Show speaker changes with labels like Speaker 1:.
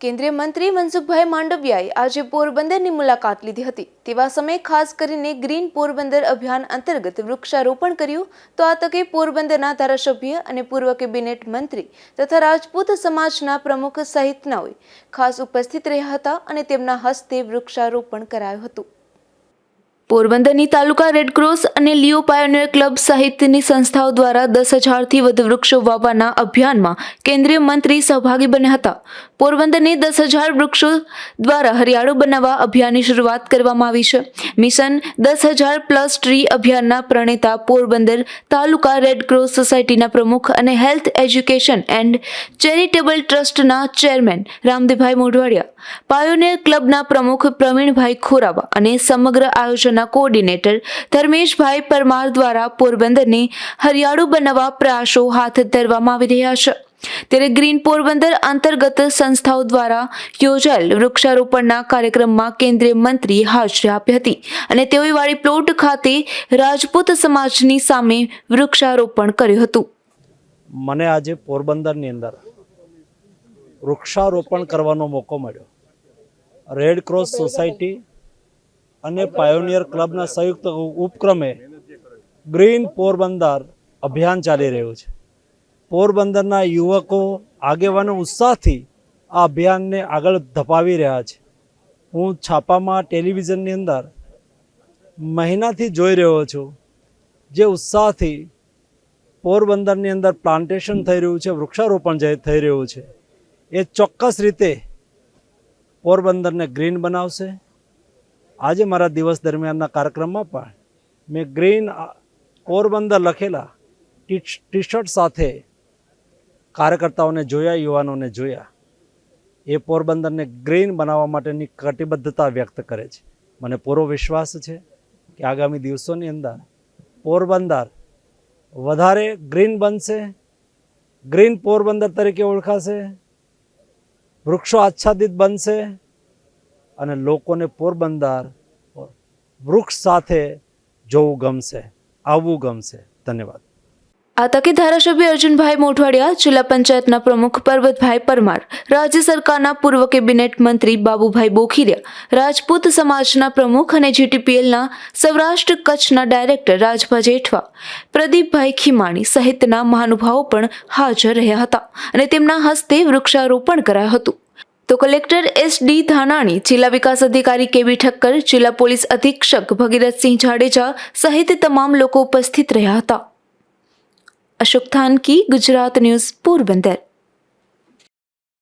Speaker 1: કેન્દ્રીય મંત્રી મનસુખભાઈ માંડવિયાએ આજે પોરબંદરની મુલાકાત લીધી હતી. તેવા સમયે ખાસ કરીને ગ્રીન પોરબંદર અભિયાન અંતર્ગત વૃક્ષારોપણ કર્યું તો આ તકે પોરબંદરના ધારાસભ્ય અને પૂર્વ કેબિનેટ મંત્રી તથા રાજપૂત સમાજના પ્રમુખ સહિતનાઓએ ખાસ ઉપસ્થિત રહ્યા હતા અને તેમના હસ્તે વૃક્ષારોપણ કરાયું હતું. પોરબંદરની તાલુકા રેડક્રોસ અને લિયો પાયોનિયર ક્લબ સહિતની સંસ્થાઓ દ્વારા દસ હજારથી વધુ વૃક્ષો વાવવાના અભિયાનમાં કેન્દ્રીય મંત્રી સહભાગી બન્યા હતા. પોરબંદરની દસ હજાર વૃક્ષો દ્વારા હરિયાળો બનાવવા અભિયાનની શરૂઆત કરવામાં આવી છે. મિશન દસ હજાર પ્લસ ટ્રી અભિયાનના પ્રણેતા પોરબંદર તાલુકા રેડક્રોસ સોસાયટીના પ્રમુખ અને હેલ્થ એજ્યુકેશન એન્ડ ચેરિટેબલ ટ્રસ્ટના ચેરમેન રામદેવભાઈ મોઢવાડિયા, પાયોનિયર ક્લબના પ્રમુખ પ્રવીણભાઈ ખોરાવા અને સમગ્ર આયોજનના કોઓર્ડિનેટર ધર્મેશભાઈ પરમાર દ્વારા પોરબંદરને હરિયાળું બનાવવા પ્રયાસો હાથ ધરવામાં આવી રહ્યા છે. ત્યારે ગ્રીન પોરબંદર અંતર્ગત સંસ્થાઓ દ્વારા યોજાયેલ વૃક્ષારોપણના કાર્યક્રમમાં કેન્દ્રીય મંત્રીએ હાજરી આપી હતી અને તેઓએ વાળી પ્લોટ ખાતે રાજપૂત સમાજની સામે વૃક્ષારોપણ કર્યું હતું.
Speaker 2: મને આજે પોરબંદરની અંદર વૃક્ષારોપણ કરવાનો મોકો મળ્યો. રેડ ક્રોસ સોસાયટી અને પાયોનિયર ક્લબના સંયુક્ત ઉપક્રમે ગ્રીન પોરબંદર અભિયાન ચાલી રહ્યું છે. પોરબંદરના યુવકો આગેવાનો ઉત્સાહથી આ અભિયાનને આગળ ધપાવી રહ્યા છે. હું છાપામાં ટેલિવિઝનની અંદર મહિનાથી જોઈ રહ્યો છું જે ઉત્સાહથી પોરબંદરની અંદર પ્લાન્ટેશન થઈ રહ્યું છે, વૃક્ષારોપણ જે થઈ રહ્યું છે. એ ચોક્કસ રીતે પોરબંદરને ગ્રીન બનાવશે. આજે મારા દિવસ દરમિયાનના કાર્યક્રમમાં પણ મેં ગ્રીન પોરબંદર લખેલા ટી ટી શર્ટ સાથે કાર્યકર્તાઓને જોયા, યુવાનોને જોયા. એ પોરબંદરને ગ્રીન બનાવવા માટેની કટિબદ્ધતા વ્યક્ત કરે છે. મને પૂરો વિશ્વાસ છે કે આગામી દિવસોની અંદર પોરબંદર વધારે ગ્રીન બનશે, ગ્રીન પોરબંદર તરીકે ઓળખાશે, વૃક્ષો આચ્છાદિત બનશે અને લોકોને પોરબંદર વૃક્ષ સાથે જોવું ગમશે, આવવું ગમશે. ધન્યવાદ.
Speaker 1: આ તકે ધારાસભ્ય અર્જુનભાઈ મોઢવાડિયા, જિલ્લા પંચાયતના પ્રમુખ પર્વતભાઈ પરમાર, રાજ્ય સરકારના પૂર્વ કેબિનેટ મંત્રી બાબુભાઈ બોખીરિયા, રાજપૂત સમાજના પ્રમુખ અને જીટીપીએલના સૌરાષ્ટ્ર કચ્છના ડાયરેક્ટર રાજભા જેઠવા, પ્રદીપભાઈ ખીમાણી સહિતના મહાનુભાવો પણ હાજર રહ્યા હતા અને તેમના હસ્તે વૃક્ષારોપણ કરાયું હતું. તો કલેક્ટર એસ ડી ધાનાણી, જિલ્લા વિકાસ અધિકારી કેવી ઠક્કર, જિલ્લા પોલીસ અધિક્ષક ભગીરથસિંહ જાડેજા સહિત તમામ લોકો ઉપસ્થિત રહ્યા હતા. અશોક થાનકી, ગુજરાત ન્યૂઝ, પોરબંદર.